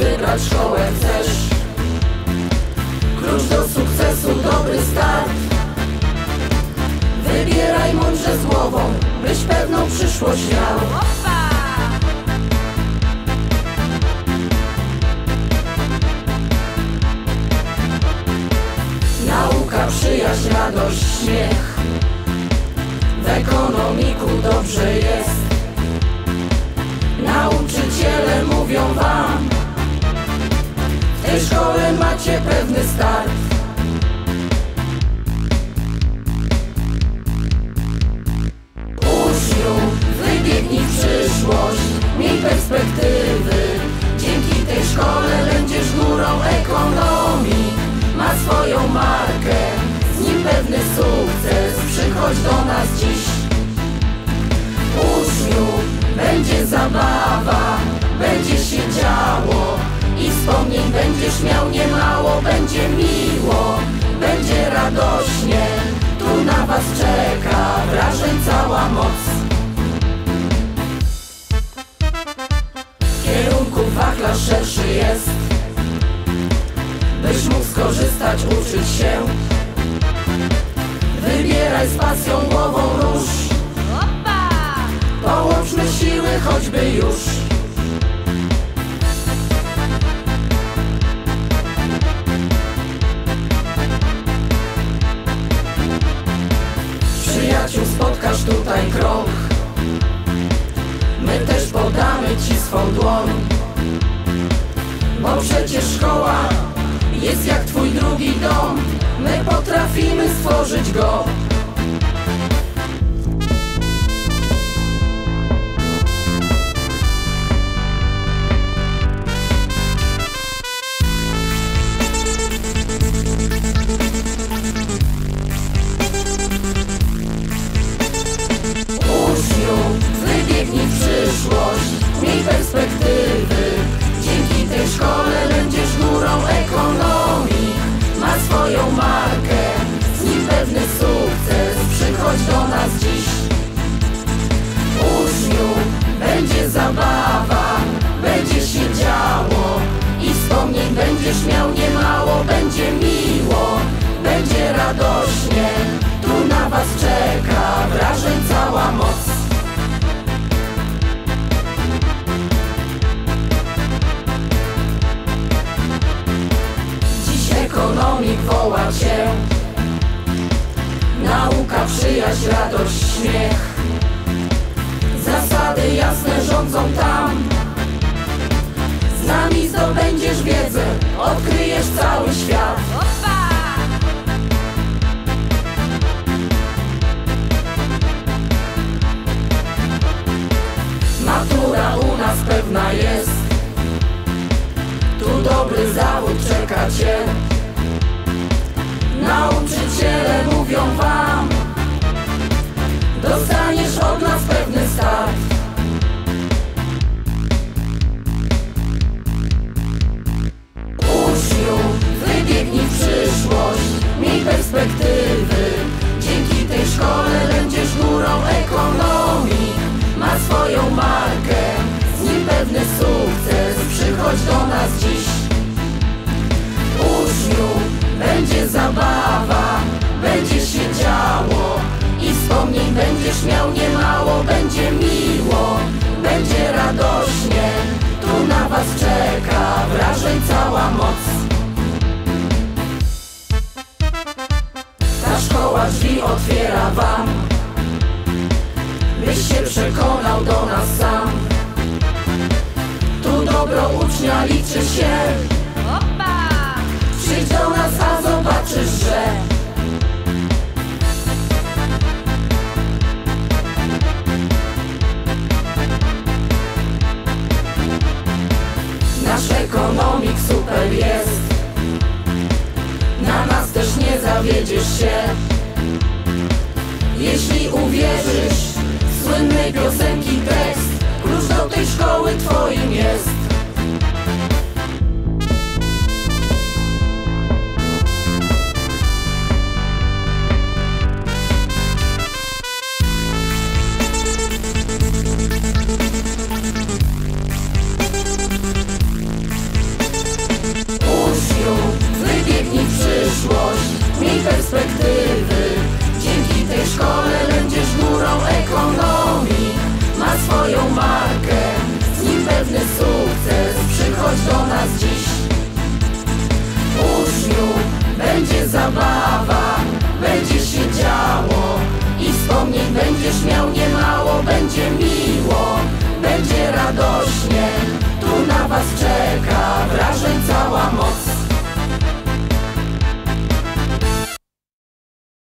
wybrać szkołę chcesz. Klucz do sukcesu, dobry start. Wybieraj mądrze z głową, byś pewną przyszłość miał. Nauka, przyjaźń, radość, śmiech. W ekonomiku dobrze jest Nauczyciele mówią wam. W tej szkole macie pewny start. Uczniu, wybiegnij w przyszłość Miej perspektywy. Dzięki tej szkole będziesz górą ekonomii. Ma swoją markę Z nim pewny sukces. Przychodź do nas dziś wspomnień będziesz miał niemało Będzie miło, będzie radośnie. Tu na was czeka wrażeń cała moc. Kierunków wachlarz szerszy jest Byś mógł skorzystać, uczyć się. Wybieraj z pasją głową róż. Połączmy siły choćby już krąg My też podamy ci swą dłoń Bo przecież szkoła jest jak twój drugi dom. My potrafimy stworzyć go cię Nauka, przyjaźń, radość, śmiech. Zasady jasne rządzą tam. Z nami zdobędziesz wiedzę Odkryjesz cały świat. Matura u nas pewna jest. Tu dobry zawód czeka cię Nauczyciele drzwi otwiera wam. Byś się przekonał do nas sam. Tu dobro ucznia liczy się. Przyjdź do nas, a zobaczysz, że Nasz ekonomik super jest. Na nas też nie zawiedziesz się jeśli uwierzysz w słynnej piosenki tekst Klucz do tej szkoły twoim jest. Uczniu, wybiegnij w przyszłość Miej perspektywę.